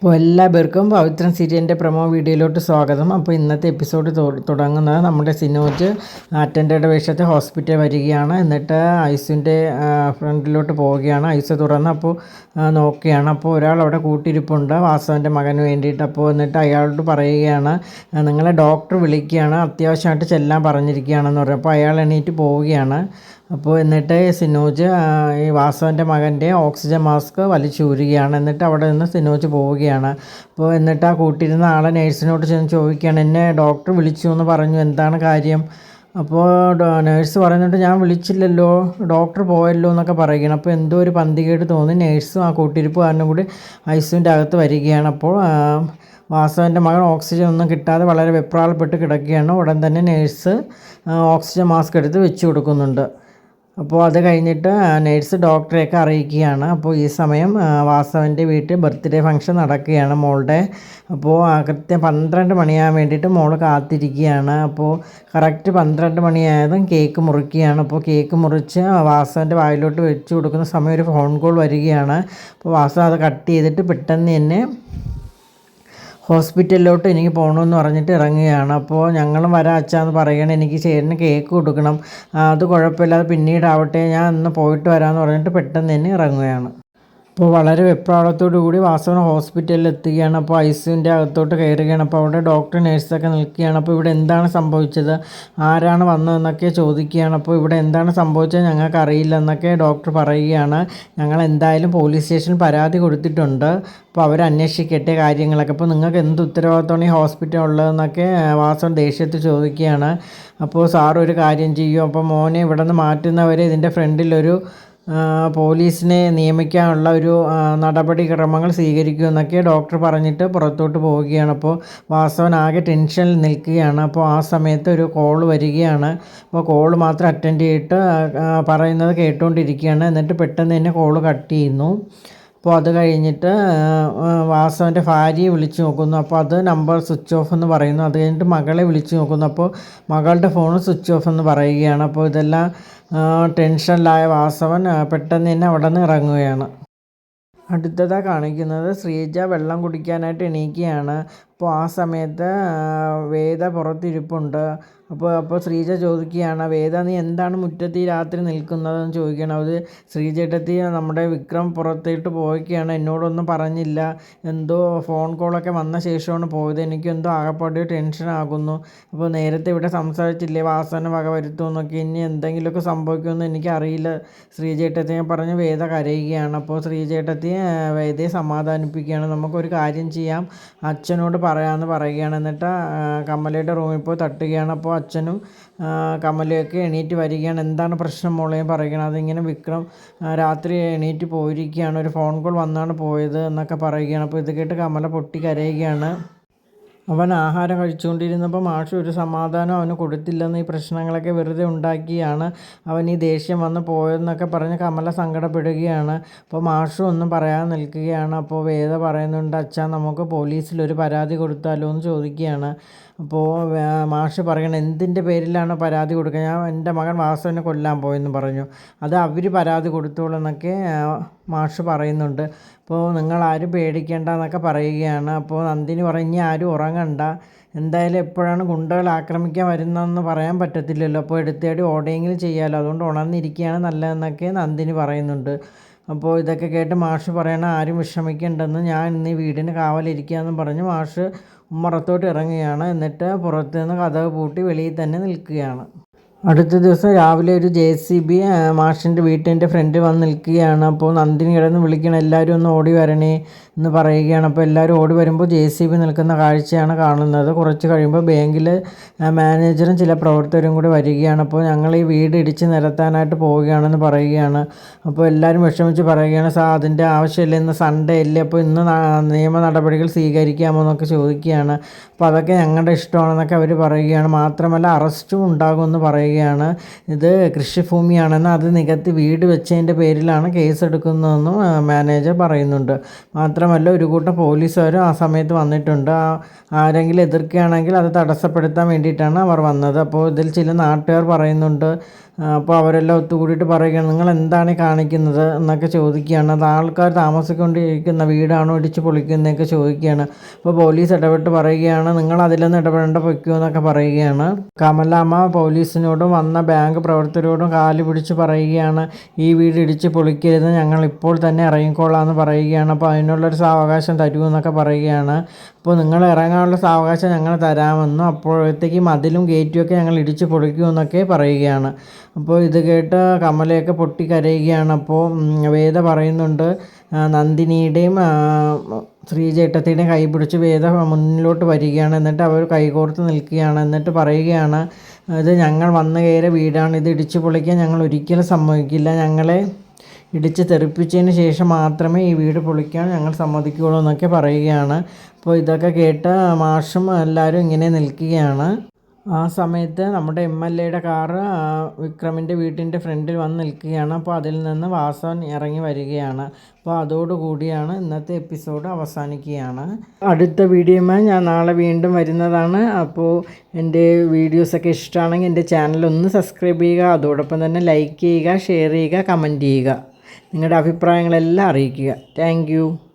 അപ്പോൾ എല്ലാവർക്കും പവിത്ര പവിത്രൻ സീരിയലിന്റെ പ്രൊമോ വീഡിയോയിലോട്ട് സ്വാഗതം. അപ്പോൾ ഇന്നത്തെ എപ്പിസോഡ് തുടങ്ങുന്നത് നമ്മുടെ സിനോജ് അറ്റൻഡറുടെ വേഷത്തെ ഹോസ്പിറ്റൽ വരികയാണ്. എന്നിട്ട് ഐസുവിന്റെ ഫ്രണ്ടിലോട്ട് പോവുകയാണ്. ഐസ് തുറന്ന് അപ്പോൾ നോക്കുകയാണ്. അപ്പോൾ ഒരാൾ അവിടെ കൂട്ടിരിപ്പുണ്ട്. വാസവന്റെ മകന് വേണ്ടിയിട്ട് അപ്പോൾ എന്നിട്ട് അയാളോട് പറയുകയാണ് നിങ്ങളെ ഡോക്ടർ വിളിക്കുകയാണ്. അത്യാവശ്യമായിട്ട് ചെല്ലാൻ പറഞ്ഞിരിക്കുകയാണെന്ന് പറഞ്ഞു. അപ്പോൾ അയാൾ എണീറ്റ് പോവുകയാണ്. അപ്പോൾ എന്നിട്ട് സിനോജ് ഈ വാസവന്റെ മകന്റെ ഓക്സിജൻ മാസ്ക് വലിച്ചൂരുകയാണ്. എന്നിട്ട് അവിടെ നിന്ന് സിനോജ് പോവുകയാണ്. അപ്പോൾ എന്നിട്ട് ആ കൂട്ടിയിരുന്ന ആളെ നേഴ്സിനോട് ചെന്ന് ചോദിക്കുകയാണ് എന്നെ ഡോക്ടർ വിളിച്ചു എന്ന് പറഞ്ഞു എന്താണ് കാര്യം? അപ്പോൾ നേഴ്സ് പറയുന്നുണ്ട് ഞാൻ വിളിച്ചില്ലല്ലോ ഡോക്ടർ പോയല്ലോ എന്നൊക്കെ പറയുകയാണ്. അപ്പോൾ എന്തോ ഒരു പന്തികേട് തോന്നി നേഴ്സും ആ കൂട്ടിരിപ്പുകാരനും കൂടി ഐസിന്റെ അകത്ത് വരികയാണ്. അപ്പോൾ വാസവന്റെ മകൻ ഓക്സിജൻ ഒന്നും കിട്ടാതെ വളരെ വെപ്രാളപ്പെട്ട് കിടക്കുകയാണ്. ഉടൻ തന്നെ നേഴ്സ് ഓക്സിജൻ മാസ്ക് എടുത്ത് വെച്ച് കൊടുക്കുന്നുണ്ട്. അപ്പോൾ അത് കഴിഞ്ഞിട്ട് നേഴ്സ് ഡോക്ടറെയൊക്കെ അറിയിക്കുകയാണ്. അപ്പോൾ ഈ സമയം വാസവന്റെ വീട്ടിൽ ബർത്ത്ഡേ ഫംഗ്ഷൻ നടക്കുകയാണ് മോളുടെ. അപ്പോൾ കൃത്യം പന്ത്രണ്ട് മണിയാകാൻ വേണ്ടിയിട്ട് മോൾ കാത്തിരിക്കുകയാണ്. അപ്പോൾ കറക്റ്റ് പന്ത്രണ്ട് മണിയായതും കേക്ക് മുറിക്കുകയാണ്. അപ്പോൾ കേക്ക് മുറിച്ച് വാസവന്റെ വായിലോട്ട് വെച്ച് കൊടുക്കുന്ന സമയം ഒരു ഫോൺ കോൾ വരികയാണ്. അപ്പോൾ വാസവ അത് കട്ട് ചെയ്തിട്ട് പെട്ടെന്ന് തന്നെ ഹോസ്പിറ്റലിലോട്ട് എനിക്ക് പോകണമെന്ന് പറഞ്ഞിട്ട് ഇറങ്ങുകയാണ്. അപ്പോൾ ഞങ്ങളും വരാം അച്ഛാന്ന് പറയണം എനിക്ക് ചേട്ടന് കേക്ക് കൊടുക്കണം. അത് കുഴപ്പമില്ല കുഴപ്പമില്ലാതെ പിന്നീടാവട്ടെ ഞാൻ ഇന്ന് പോയിട്ട് വരാമെന്ന് പറഞ്ഞിട്ട് പെട്ടെന്ന് തന്നെ ഇറങ്ങുകയാണ്. അപ്പോൾ വളരെ വെപ്രാളത്തോടു കൂടി വാസവൻ ഹോസ്പിറ്റലിൽ എത്തുകയാണ്. അപ്പോൾ ഐ സിയുന്റെ അകത്തോട്ട് കയറുകയാണ്. അപ്പോൾ അവിടെ ഡോക്ടർ നേഴ്സൊക്കെ നിൽക്കുകയാണ്. അപ്പോൾ ഇവിടെ എന്താണ് സംഭവിച്ചത്? ആരാണ് വന്നതെന്നൊക്കെ ചോദിക്കുകയാണ്. അപ്പോൾ ഇവിടെ എന്താണ് സംഭവിച്ചത് ഞങ്ങൾക്ക് അറിയില്ല എന്നൊക്കെ ഡോക്ടർ പറയുകയാണ്. ഞങ്ങൾ എന്തായാലും പോലീസ് സ്റ്റേഷനിൽ പരാതി കൊടുത്തിട്ടുണ്ട്. അപ്പോൾ അവർ അന്വേഷിക്കട്ടെ കാര്യങ്ങളൊക്കെ. അപ്പോൾ നിങ്ങൾക്ക് എന്ത് ഉത്തരവാദിത്തമാണ് ഈ ഹോസ്പിറ്റൽ ഉള്ളതെന്നൊക്കെ വാസവൻ ദേഷ്യത്തിൽ ചോദിക്കുകയാണ്. അപ്പോൾ സാർ ഒരു കാര്യം ചെയ്യും. അപ്പോൾ മോനെ ഇവിടെ നിന്ന് മാറ്റുന്നവരെ ഇതിന്റെ ഫ്രണ്ടിലൊരു പോലീസിനെ നിയമിക്കാനുള്ള ഒരു നടപടിക്രമങ്ങൾ സ്വീകരിക്കുമെന്നൊക്കെ ഡോക്ടർ പറഞ്ഞിട്ട് പുറത്തോട്ട് പോവുകയാണ്. അപ്പോൾ വാസവൻ ആകെ ടെൻഷനിൽ നിൽക്കുകയാണ്. അപ്പോൾ ആ സമയത്ത് ഒരു കോൾ വരികയാണ്. അപ്പോൾ കോൾ മാത്രം അറ്റൻഡ് ചെയ്തിട്ട് പറയുന്നത് കേട്ടുകൊണ്ടിരിക്കുകയാണ് എന്നിട്ട് പെട്ടെന്ന് തന്നെ കോൾ കട്ട് ചെയ്യുന്നു. അപ്പോൾ അത് കഴിഞ്ഞിട്ട് വാസവന്റെ ഭാര്യയെ വിളിച്ച് നോക്കുന്നു. അപ്പോൾ അത് നമ്പർ സ്വിച്ച് ഓഫ് എന്ന് പറയുന്നു. അത് കഴിഞ്ഞിട്ട് മകളെ വിളിച്ച് നോക്കുന്നു. അപ്പോൾ മകളുടെ ഫോൺ സ്വിച്ച് ഓഫ് എന്ന് പറയുകയാണ്. അപ്പോൾ ഇതെല്ലാം ടെൻഷനിലായ വാസവൻ പെട്ടെന്ന് തന്നെ അവിടെ നിന്ന് ഇറങ്ങുകയാണ്. അടുത്തതാണ് കാണിക്കുന്നത് ശ്രീജ വെള്ളം കുടിക്കാനായിട്ട് എണീക്കുകയാണ്. അപ്പോൾ ആ സമയത്ത് വേദ പുറത്തിരിപ്പുണ്ട്. അപ്പോൾ അപ്പോൾ ശ്രീജ ചോദിക്കുകയാണ് വേദ നീ എന്താണ് മുറ്റത്ത് ഈ രാത്രി നിൽക്കുന്നതെന്ന് ചോദിക്കുകയാണ്. അത് ശ്രീജേട്ടത്തി നമ്മുടെ വിക്രം പുറത്തേട്ട് പോയിക്കുകയാണ് എന്നോടൊന്നും പറഞ്ഞില്ല. എന്തോ ഫോൺ കോളൊക്കെ വന്ന ശേഷമാണ് പോയത്. എനിക്കെന്തോ ആകപ്പാട് ടെൻഷൻ ആകുന്നു. അപ്പോൾ നേരത്തെ ഇവിടെ സംസാരിച്ചില്ലേ? വാസന വക വരുത്തുമെന്നൊക്കെ. ഇനി എന്തെങ്കിലുമൊക്കെ സംഭവിക്കുമെന്ന് എനിക്കറിയില്ല. ശ്രീജേട്ടത്തി ഞാൻ പറഞ്ഞ് വേദ കരയുകയാണ്. അപ്പോൾ ശ്രീജേട്ടത്തി വേദയെ സമാധാനിപ്പിക്കുകയാണ്. നമുക്കൊരു കാര്യം ചെയ്യാം. അച്ഛനോട് പറയാമെന്ന് പറയുകയാണ്. എന്നിട്ട് കമലയുടെ റൂമിൽ പോയി തട്ടുകയാണ്. അപ്പോൾ അച്ഛനും കമലയൊക്കെ എണീറ്റ് വരികയാണ്. എന്താണ് പ്രശ്നം മോളെയും പറയുകയാണ് അതിങ്ങനെ വിക്രം രാത്രി എണീറ്റ് പോയിരിക്കുകയാണ്. ഒരു ഫോൺ കോൾ വന്നാണ് പോയത് എന്നൊക്കെ പറയുകയാണ്. അപ്പോൾ ഇത് കേട്ട് കമല പൊട്ടി കരയുകയാണ്. അവൻ ആഹാരം കഴിച്ചുകൊണ്ടിരുന്നപ്പോൾ മാഷ് ഒരു സമാധാനം അവന് കൊടുത്തില്ലെന്ന് ഈ പ്രശ്നങ്ങളൊക്കെ വെറുതെ ഉണ്ടാക്കിയാണ്. അവൻ ഈ ദേഷ്യം വന്ന് പോയെന്നൊക്കെ പറഞ്ഞ് കമല സങ്കടപ്പെടുകയാണ്. അപ്പോൾ മാഷും ഒന്നും പറയാൻ നിൽക്കുകയാണ്. അപ്പോൾ വേദ പറയുന്നുണ്ട് അച്ഛാ നമുക്ക് പോലീസിൽ ഒരു പരാതി കൊടുത്താലോ എന്ന് ചോദിക്കുകയാണ്. അപ്പോൾ മാഷ് പറയണം എന്തിന്റെ പേരിലാണ് പരാതി കൊടുക്കുക? ഞാൻ എന്റെ മകൻ വാസവനെ കൊല്ലാൻ പോയെന്ന് പറഞ്ഞു. അത് അവർ പരാതി കൊടുത്തോളൂ എന്നൊക്കെ മാഷ് പറയുന്നുണ്ട്. അപ്പോൾ നിങ്ങളാരും പേടിക്കേണ്ട എന്നൊക്കെ പറയുകയാണ്. അപ്പോൾ നന്ദിനി പറഞ്ഞ് ആരും ഉറങ്ങണ്ട എന്തായാലും എപ്പോഴാണ് ഗുണ്ടകൾ ആക്രമിക്കാൻ വരുന്നതെന്ന് പറയാൻ പറ്റത്തില്ലല്ലോ. അപ്പോൾ എടുത്തേടി ഓടയെങ്കിലും ചെയ്യാമല്ലോ അതുകൊണ്ട് ഉണർന്നിരിക്കുകയാണ് നല്ലതെന്നൊക്കെ നന്ദിനി പറയുന്നുണ്ട്. അപ്പോൾ ഇതൊക്കെ കേട്ട് മാഷ് പറയണ ആരും വിഷമിക്കേണ്ടെന്ന് ഞാൻ ഇന്ന് ഈ വീടിന് കാവലിരിക്കുകയെന്ന് പറഞ്ഞ് മാഷ് ഉമ്മറത്തോട്ട് ഇറങ്ങുകയാണ്. എന്നിട്ട് പുറത്തുനിന്ന് കഥ പൂട്ടി വെളിയിൽ തന്നെ നിൽക്കുകയാണ്. അടുത്ത ദിവസം രാവിലെ ഒരു ജെ സി ബി മാഷിന്റെ വീട്ടിന്റെ ഫ്രണ്ട് വന്ന് നിൽക്കുകയാണ്. അപ്പോൾ നന്ദിനി കിടന്ന് വിളിക്കണം എല്ലാവരും ഒന്ന് ഓടി വരണേ എന്ന് പറയുകയാണ്. അപ്പോൾ എല്ലാവരും ഓടി വരുമ്പോൾ ജെ സി ബി നിൽക്കുന്ന കാഴ്ചയാണ് കാണുന്നത്. കുറച്ച് കഴിയുമ്പോൾ ബാങ്കിൽ മാനേജറും ചില പ്രവർത്തകരും കൂടി വരികയാണ്. അപ്പോൾ ഞങ്ങൾ ഈ വീട് ഇടിച്ച് നിരത്താനായിട്ട് പോവുകയാണെന്ന് പറയുകയാണ്. അപ്പോൾ എല്ലാവരും വിഷമിച്ച് പറയുകയാണ് സാർ അതിന്റെ ആവശ്യമില്ല ഇന്ന് സൺഡേ അല്ലേ? അപ്പോൾ ഇന്ന് നിയമ നടപടികൾ സ്വീകരിക്കാമോ എന്നൊക്കെ ചോദിക്കുകയാണ്. അപ്പോൾ അതൊക്കെ ഞങ്ങളുടെ ഇഷ്ടമാണെന്നൊക്കെ അവർ പറയുകയാണ്. മാത്രമല്ല അറസ്റ്റും ഉണ്ടാകുമെന്ന് പറയുകയാണ് ഇത് കൃഷിഭൂമിയാണെന്ന് അത് നികത്തി വീട് വെച്ചതിന്റെ പേരിലാണ് കേസെടുക്കുന്നതെന്നും മാനേജർ പറയുന്നുണ്ട്. മാത്രമല്ല ഒരു കൂട്ടം പോലീസുകാരും ആ സമയത്ത് വന്നിട്ടുണ്ട്. ആരെങ്കിലും എതിർക്കുകയാണെങ്കിൽ അത് തടസ്സപ്പെടുത്താൻ വേണ്ടിയിട്ടാണ് അവർ വന്നത്. അപ്പോൾ ഇതിൽ ചില നാട്ടുകാർ പറയുന്നുണ്ട് അപ്പോൾ അവരെല്ലാം ഒത്തുകൂടിയിട്ട് പറയുകയാണ് നിങ്ങൾ എന്താണ് കാണിക്കുന്നത്? എന്നൊക്കെ ചോദിക്കുകയാണ്. അത് ആൾക്കാർ താമസിക്കൊണ്ടിരിക്കുന്ന വീടാണോ ഇടിച്ച് പൊളിക്കുന്നതൊക്കെ ചോദിക്കുകയാണ്. അപ്പോൾ പോലീസ് ഇടപെട്ട് പറയുകയാണ് നിങ്ങൾ അതിലൊന്നും ഇടപെടേണ്ട പൊയ്ക്കോ എന്നൊക്കെ പറയുകയാണ്. കമലാമ്മ പോലീസിനോടും വന്ന ബാങ്ക് പ്രവർത്തകരോടും കാൽ പിടിച്ച് പറയുകയാണ് ഈ വീട് ഇടിച്ച് പൊളിക്കരുത് ഞങ്ങൾ ഇപ്പോൾ തന്നെ ഇറങ്ങിക്കോളാം എന്ന് പറയുകയാണ്. അപ്പോൾ അതിനുള്ളൊരു സാവകാശം തരൂ എന്നൊക്കെ പറയുകയാണ്. അപ്പോൾ നിങ്ങൾ ഇറങ്ങാനുള്ള സാവകാശം ഞങ്ങൾ തരാമെന്നും അപ്പോഴത്തേക്ക് മതിലും ഗേറ്റും ഒക്കെ ഞങ്ങൾ ഇടിച്ച് പൊളിക്കുമെന്നൊക്കെ പറയുകയാണ്. അപ്പോൾ ഇത് കേട്ട് കമലയൊക്കെ പൊട്ടി കരയുകയാണ് അപ്പോൾ വേദ പറയുന്നുണ്ട് നന്ദിനിയുടെയും ശ്രീചേട്ടത്തിയുടെയും കൈ പിടിച്ച് വേദ മുന്നിലോട്ട് വരികയാണ്. എന്നിട്ട് അവർ കൈകോർത്ത് നിൽക്കുകയാണ്. എന്നിട്ട് പറയുകയാണ് ഇത് ഞങ്ങൾ വന്നു കയറിയ വീടാണ്. ഇത് ഇടിച്ചു പൊളിക്കാൻ ഞങ്ങൾ ഒരിക്കലും സമ്മതിക്കില്ല. ഞങ്ങളെ ഇടിച്ച് തെറിപ്പിച്ചതിന് ശേഷം മാത്രമേ ഈ വീട് പൊളിക്കാൻ ഞങ്ങൾ സമ്മതിക്കുകയുള്ളൂ എന്നൊക്കെ പറയുകയാണ്. അപ്പോൾ ഇതൊക്കെ കേട്ട് മാഷും എല്ലാവരും ഇങ്ങനെ നിൽക്കുകയാണ്. ആ സമയത്ത് നമ്മുടെ എം എൽ എയുടെ കാറ് വിക്രമിന്റെ വീട്ടിന്റെ ഫ്രണ്ടിൽ വന്ന് നിൽക്കുകയാണ്. അപ്പോൾ അതിൽ നിന്ന് വാസവൻ ഇറങ്ങി വരികയാണ്. അപ്പോൾ അതോടുകൂടിയാണ് ഇന്നത്തെ എപ്പിസോഡ് അവസാനിക്കുകയാണ്. അടുത്ത വീഡിയോയുമായി ഞാൻ നാളെ വീണ്ടും വരുന്നതാണ്. അപ്പോൾ എന്റെ വീഡിയോസൊക്കെ ഇഷ്ടമാണെങ്കിൽ എന്റെ ചാനൽ ഒന്ന് സബ്സ്ക്രൈബ് ചെയ്യുക. അതോടൊപ്പം തന്നെ ലൈക്ക് ചെയ്യുക ഷെയർ ചെയ്യുക കമന്റ് ചെയ്യുക. നിങ്ങളുടെ അഭിപ്രായങ്ങളെല്ലാം അറിയിക്കുക. താങ്ക്